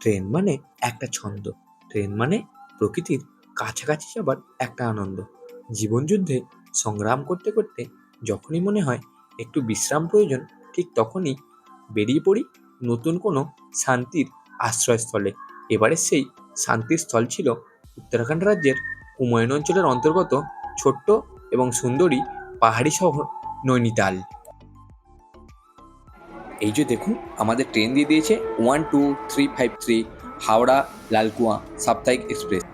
Train মানে একটা ছন্দ। ট্রেন মানে প্রকৃতির কাছাকাছি যাবার একটা আনন্দ। জীবনযুদ্ধে সংগ্রাম করতে করতে যখনই মনে হয় একটু বিশ্রাম প্রয়োজন, ঠিক তখনই বেরিয়ে পড়ি নতুন কোনো শান্তির আশ্রয়স্থলে। এবারে সেই শান্তির স্থল ছিল উত্তরাখণ্ড রাজ্যের কুমায়ুন অঞ্চলের অন্তর্গত ছোট্ট এবং সুন্দরী পাহাড়ি শহর নৈনিতাল। এই যে দেখুন, আমাদের ট্রেন দিয়ে দিয়েছে one two three five three Howrah, Lalkuan, সাপ্তাহিক express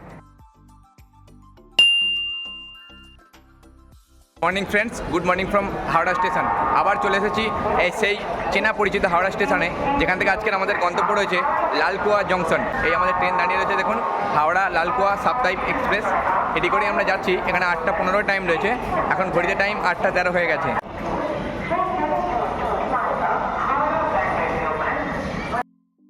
morning friends good morning from Howrah station আবার চলে এসেছি এই সেই চেনা পরিচিত হাওড়া স্টেশনে যেখান থেকে আজকের আমাদের গন্তব্য রয়েছে লালকুয়া জংশন এই আমাদের ট্রেন দাঁড়িয়ে রয়েছে, দেখুন, হাওড়া, লালকুয়া সাপ্তাহিক এক্সপ্রেস এটি করেই আমরা যাচ্ছি, এখানে আটটা পনেরো টাইম রয়েছে। এখন ঘড়িতে টাইম আটটা তেরো হয়ে গেছে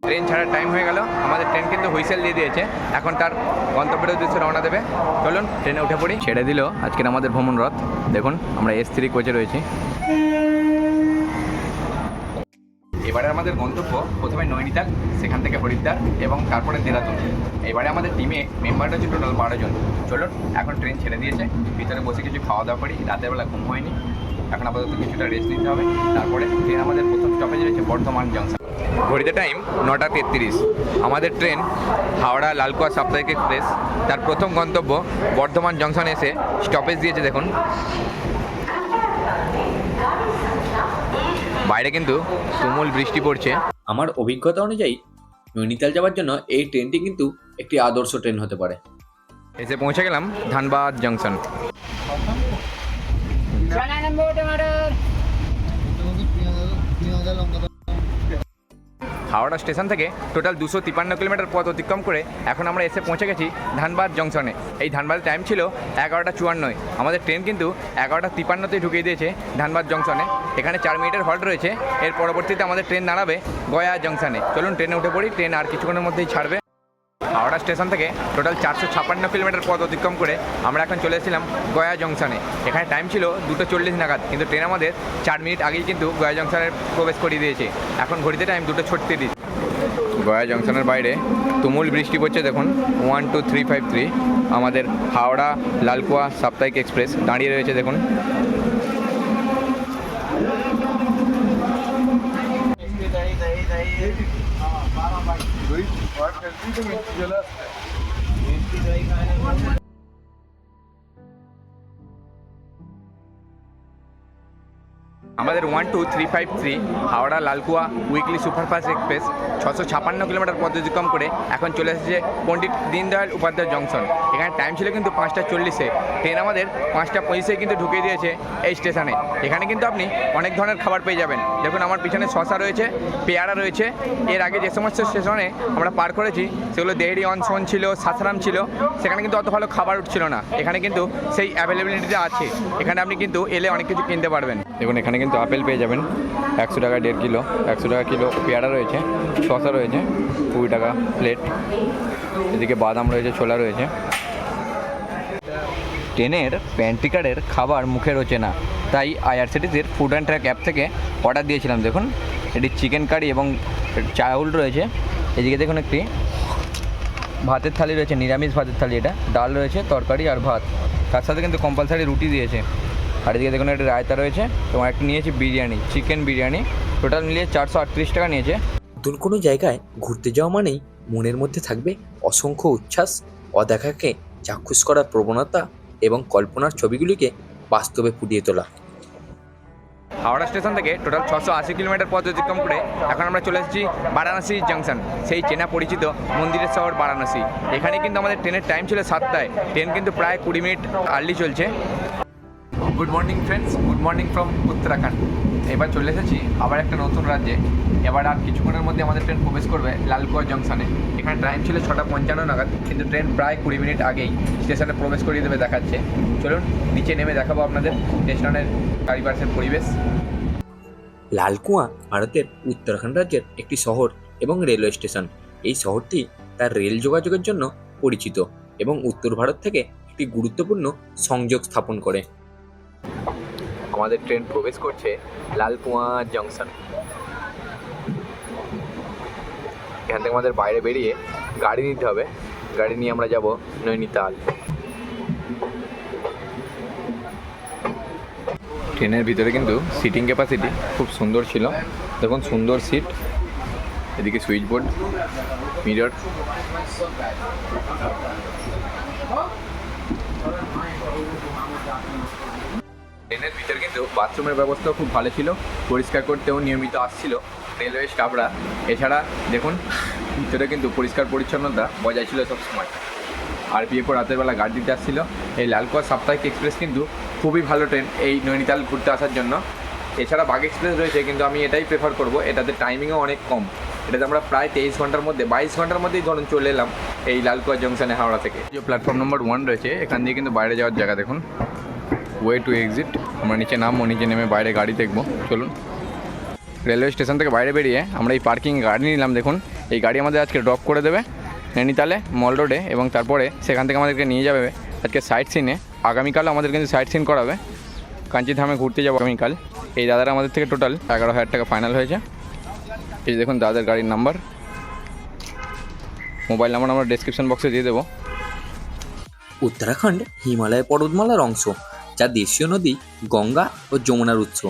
ট্রেন ছাড়ার টাইম হয়ে গেল। আমাদের ট্রেন কিন্তু হুইসেল দিয়ে দিয়েছে। এখন তার গন্তব্যের উদ্দেশ্যে রওনা দেবে। চলুন ট্রেনে উঠে পড়ি। ছেড়ে দিল আজকের আমাদের ভ্রমণ রথ। দেখুন, আমরা এস থ্রি কোচে রয়েছি। এবারে আমাদের গন্তব্য প্রথমে নৈনিতাল, সেখান থেকে হরিদ্বার এবং তারপরে দেরাদুন। এবারে আমাদের টিমে মেম্বার রয়েছে টোটাল বারো জন। চলুন, এখন ট্রেন ছেড়ে দিয়েছে। ভিতরে বসে কিছু খাওয়া দাওয়া করি। রাতের বেলা ঘুম হয়নি। এখন আপাতত কিছুটা রেস্ট নিতে হবে। তারপরে ট্রেন আমাদের প্রথম স্টপেজ রয়েছে বর্ধমান জংশন ঘড়িতে টাইম নটা তেত্রিশ। আমাদের ট্রেন হাওড়া লালকুয়া সাপ্তাহিক এক্সপ্রেস তার প্রথম গন্তব্য বর্ধমান জংশনে এসে স্টপেজ দিয়েছে দেখুন। বাইরে কিন্তু তুমুল বৃষ্টি পড়ছে। আমার অভিজ্ঞতা অনুযায়ী নৈনিতাল যাওয়ার জন্য এই ট্রেনটি কিন্তু একটি আদর্শ ট্রেন হতে পারে। এসে পৌঁছে গেলাম ধানবাদ জংশন হাওড়া স্টেশন থেকে টোটাল দুশো তিপ্পান্ন কিলোমিটার পথ অতিক্রম করে এখন আমরা এসে পৌঁছে গেছি ধানবাদ জংশনে। এই ধানবাদ টাইম ছিল এগারোটা চুয়ান্নয়। আমাদের ট্রেন কিন্তু এগারোটা তিপ্পান্নতেই ঢুকিয়ে দিয়েছে ধানবাদ জংশনে। এখানে চার মিনিটের হল্ট রয়েছে। এর পরবর্তীতে আমাদের ট্রেন দাঁড়াবে গয়া জংশনে। চলুন ট্রেনে উঠে পড়ি। ট্রেন আর কিছুক্ষণের মধ্যেই ছাড়বে। হাওড়া স্টেশন থেকে টোটাল চারশো ছাপ্পান্ন কিলোমিটার পথ অতিক্রম করে আমরা এখন চলে এসেছিলাম গয়া জংশনে। এখানে টাইম ছিল দুটো চল্লিশ নাগাদ, কিন্তু ট্রেন আমাদের চার মিনিট আগেই কিন্তু গয়া জংশনে প্রবেশ করিয়ে দিয়েছে। এখন ঘড়িতে টাইম দুটো ছত্রিশ। গয়া জংশনের বাইরে তুমুল বৃষ্টি পড়ছে, দেখুন one two three five three আমাদের হাওড়া লালকুয়া সাপ্তাহিক এক্সপ্রেস দাঁড়িয়ে রয়েছে, দেখুন। वही बात करती तो मिर्ची जला আমাদের one two three five three Howrah, Lalkuan weekly superfast express ছশো ছাপান্ন কিলোমিটার পথ অতিক্রম করে এখন চলে এসেছে পণ্ডিত দীনদয়াল উপাধ্যায় জংশন। এখানে টাইম ছিল কিন্তু পাঁচটা চল্লিশে। ট্রেন আমাদের পাঁচটা পঁচিশে কিন্তু ঢুকিয়ে দিয়েছে এই স্টেশনে এখানে কিন্তু আপনি অনেক ধরনের খাবার পেয়ে যাবেন। দেখুন আমার পিছনে শশা রয়েছে, পেয়ারা রয়েছে। এর আগে যে সমস্ত স্টেশনে আমরা পার করেছি, সেগুলো দেহরি অনসন ছিল, সাসারাম ছিল। সেখানে কিন্তু অত ভালো খাবার উঠছিল না। এখানে কিন্তু সেই অ্যাভেলেবিলিটিটা আছে। এখানে আপনি কিন্তু এলে অনেক কিছু কিনতে পারবেন। দেখুন, এখানে কিন্তু আপেল পেয়ে যাবেন। একশো টাকা দেড় কিলো। একশো টাকা কিলো পেয়ারা রয়েছে, শসা রয়েছে, কুড়ি টাকা প্লেট এদিকে বাদাম রয়েছে, ছোলা রয়েছে। ট্রেনের প্যান্ট্রিকারের খাবার মুখে রোচে না। তাই আইআরসিটিসির ফুড অ্যান্ড ট্র্যাক অ্যাপ থেকে অর্ডার দিয়েছিলাম, দেখুন। এটি চিকেন কারি এবং চাউল রয়েছে। এদিকে দেখুন একটি ভাতের থালি রয়েছে, নিরামিষ ভাতের থালি এটা। ডাল রয়েছে, তরকারি আর ভাত। তার সাথে কিন্তু কম্পালসারি রুটি দিয়েছে। আর এদিকে দেখুন একটা রায়তা রয়েছে এবং একটা নিয়েছি বিরিয়ানি চিকেন বিরিয়ানি। টোটাল মিলিয়ে চারশো আটত্রিশ টাকা নিয়েছে। নতুন কোনো জায়গায় ঘুরতে যাওয়া মানেই মনের মধ্যে থাকবে অসংখ্য উচ্ছ্বাস অদেখাকে চাক্ষুষ করার প্রবণতা এবং কল্পনার ছবিগুলিকে বাস্তবে ফুটিয়ে তোলা। হাওড়া স্টেশন থেকে টোটাল ছশো আশি কিলোমিটার পথ অতিক্রম করে এখন আমরা চলে এসেছি বারাণসী জাংশন। সেই চেনা পরিচিত মন্দিরের শহর বারাণসী। এখানে কিন্তু আমাদের ট্রেনের টাইম ছিল সাতটায়। ট্রেন কিন্তু প্রায় কুড়ি মিনিট আর্লি চলছে। Good morning friends good morning from Uttarakhand এবার চলে এসেছি আবার একটা নতুন রাজ্যে। এবার আর কিছুক্ষণের মধ্যে আমাদের ট্রেন প্রবেশ করবে লালকুয়া জংশনে এখানে টাইম ছিল ছটা পঞ্চান্ন নাগাদ, কিন্তু ট্রেন প্রায় কুড়ি মিনিট আগেই স্টেশনে প্রবেশ করিয়ে দেবে দেখাচ্ছে। চলুন, নিচে নেমে দেখাবো আপনাদের স্টেশনের চারিপাশের পরিবেশ। লালকুয়া ভারতের উত্তরাখণ্ড রাজ্যের একটি শহর এবং রেলওয়ে স্টেশন। এই শহরটি তার রেল যোগাযোগের জন্য পরিচিত এবং উত্তর ভারত থেকে একটি গুরুত্বপূর্ণ সংযোগ স্থাপন করে। আমাদের ট্রেন প্রবেশ করছে লালকুয়া জংশন। এখান থেকে আমাদের বাইরে বেরিয়ে গাড়ি নিতে হবে। গাড়ি নিয়ে আমরা যাব নৈনিতাল। ট্রেনের ভিতরে কিন্তু সিটিং ক্যাপাসিটি খুব সুন্দর ছিল। দেখুন, সুন্দর সিট এদিকে সুইচ বোর্ড মিরর ট্রেনের ভিতরে কিন্তু বাথরুমের ব্যবস্থাও খুব ভালো ছিল। পরিষ্কার করতেও নিয়মিত আসছিল রেলওয়ে স্টাফরা এছাড়া দেখুন, ভিতরে কিন্তু পরিষ্কার পরিচ্ছন্নতা বজায় ছিল সবসময়। আর পর রাতের বেলা গাড়ি দিতে আসছিল। এই লালকুয়া সাপ্তাহিক এক্সপ্রেস কিন্তু খুবই ভালো ট্রেন এই নৈনিতাল ঘুরতে আসার জন্য। এছাড়া বাঘ এক্সপ্রেস রয়েছে, কিন্তু আমি এটাই প্রেফার করব। এটাতে টাইমিংও অনেক কম। এটাতে আমরা প্রায় তেইশ ঘণ্টার মধ্যে, বাইশ ঘণ্টার মধ্যেই ধরুন চলে এলাম এই লালকুয়া জংশনে হাওড়া থেকে। যে প্ল্যাটফর্ম নম্বর ওয়ান রয়েছে, এখান দিয়ে কিন্তু বাইরে যাওয়ার জায়গা দেখুন। ওয়ে টু এক্সিট আমরা নিচে নামবো, নিচে নেমে বাইরে গাড়ি দেখব। চলুন। রেলওয়ে স্টেশন থেকে বাইরে বেরিয়ে আমরা এই পার্কিং গাড়ি নিলাম, দেখুন। এই গাড়ি আমাদের আজকে ড্রপ করে দেবে নৈনিতালে মল রোডে এবং তারপরে সেখান থেকে আমাদেরকে নিয়ে যাবে আজকে সাইট সিনে আগামীকাল আমাদের কিন্তু সাইট সিন করাবে। কাঞ্চিধামে ঘুরতে যাব আগামীকাল। এই দাদারা আমাদের থেকে টোটাল এগারো হাজার টাকা ফাইনাল হয়েছে। এই দেখুন দাদার গাড়ির নাম্বার মোবাইল নাম্বার আমরা ডিসক্রিপশন বক্সে দিয়ে দেবো। উত্তরাখণ্ড হিমালয় পর্বতমালার অংশ। যা দেশীয় নদী, গঙ্গা ও যমুনার উৎস।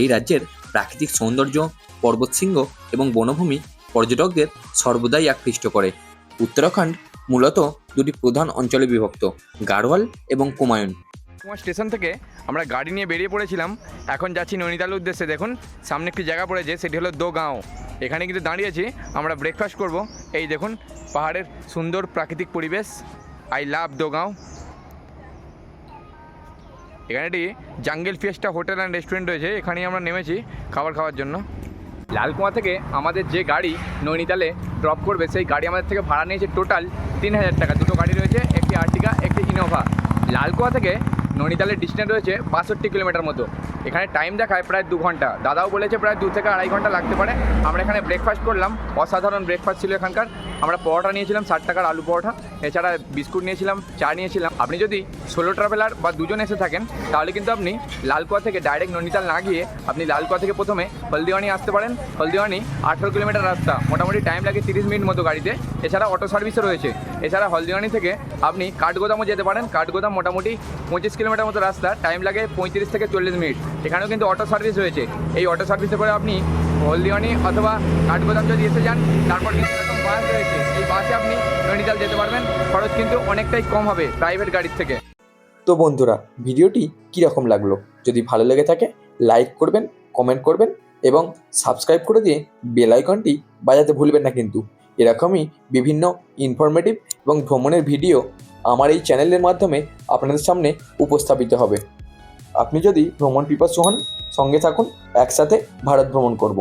এই রাজ্যের প্রাকৃতিক সৌন্দর্য, পর্বতশৃঙ্গ এবং বনভূমি পর্যটকদের সর্বদাই আকৃষ্ট করে। উত্তরাখণ্ড মূলত দুটি প্রধান অঞ্চলে বিভক্ত গাড়োয়াল এবং কুমায়ুন কুমার স্টেশন থেকে আমরা গাড়ি নিয়ে বেরিয়ে পড়েছিলাম। এখন যাচ্ছি নৈনিতাল উদ্দেশ্যে। দেখুন, সামনে একটি জায়গা পড়েছে, সেটি হলো দোগাঁও। এখানে কিন্তু দাঁড়িয়েছি, আমরা ব্রেকফাস্ট করব। এই দেখুন, পাহাড়ের সুন্দর প্রাকৃতিক পরিবেশ। I love Dogaon. এখানে একটি jungle fiesta hotel and restaurant রয়েছে, এখানেই আমরা নেমেছি খাবার খাওয়ার জন্য। লালকুয়া থেকে আমাদের যে গাড়ি নৈনিতালে ড্রপ করবে, সেই গাড়ি আমাদের থেকে ভাড়া নিয়েছে টোটাল তিন হাজার টাকা। দুটো গাড়ি রয়েছে, একটি আর্টিকা, একটি ইনোভা। লালকুয়া থেকে নৈনিতালের ডিস্টেন্স রয়েছে বাষট্টি কিলোমিটার মতো। এখানে টাইম দেখায় প্রায় দু ঘণ্টা। দাদাও বলেছে প্রায় দু থেকে আড়াই ঘণ্টা লাগতে পারে। আমরা এখানে ব্রেকফাস্ট করলাম। অসাধারণ ব্রেকফাস্ট ছিল এখানকার। আমরা পরোটা নিয়েছিলাম, ষাট টাকার আলু পরোটা। এছাড়া বিস্কুট নিয়েছিলাম, চা নিয়েছিলাম। আপনি যদি সোলো ট্রাভেলার বা দুজন এসে থাকেন, তাহলে কিন্তু আপনি লালকুয়া থেকে ডাইরেক্ট নৈনিতাল না গিয়ে আপনি লালকুয়া থেকে প্রথমে হলদিওয়ানি আসতে পারেন। হলদিওয়ানি আঠেরো কিলোমিটার রাস্তা। মোটামুটি টাইম লাগে তিরিশ মিনিট মতো গাড়িতে। এছাড়া অটো সার্ভিসও রয়েছে। এছাড়া হলদিওয়ানি থেকে আপনি কাঠগোদামও যেতে পারেন। কাঠগোদাম মোটামুটি পঁচিশ কিলোমিটার মতো রাস্তা। টাইম লাগে পঁয়ত্রিশ থেকে চল্লিশ মিনিট। এখানেও কিন্তু অটো সার্ভিস রয়েছে। এই অটো সার্ভিসে করে আপনি হলদিওয়ানি অথবা কাঠগোদাম যদি এসে যান তারপর কিন্তু এরকম বাস রয়েছে। এই বাসে আপনি নৈনিতাল যেতে পারবেন, খরচ কিন্তু অনেকটাই কম হবে প্রাইভেট গাড়ির থেকে। তো বন্ধুরা, ভিডিওটি কীরকম লাগল? যদি ভালো লেগে থাকে লাইক করবেন কমেন্ট করবেন এবং সাবস্ক্রাইব করে দিয়ে বেল আইকনটি বাজাতে ভুলবেন না কিন্তু। এরকমই বিভিন্ন ইনফরমেটিভ এবং ভ্রমণের ভিডিও আমার এই চ্যানেলের মাধ্যমে আপনাদের সামনে উপস্থাপিত হবে। আপনি যদি ভ্রমণ পিপাসু হন সঙ্গে থাকুন একসাথে ভারত ভ্রমণ করব।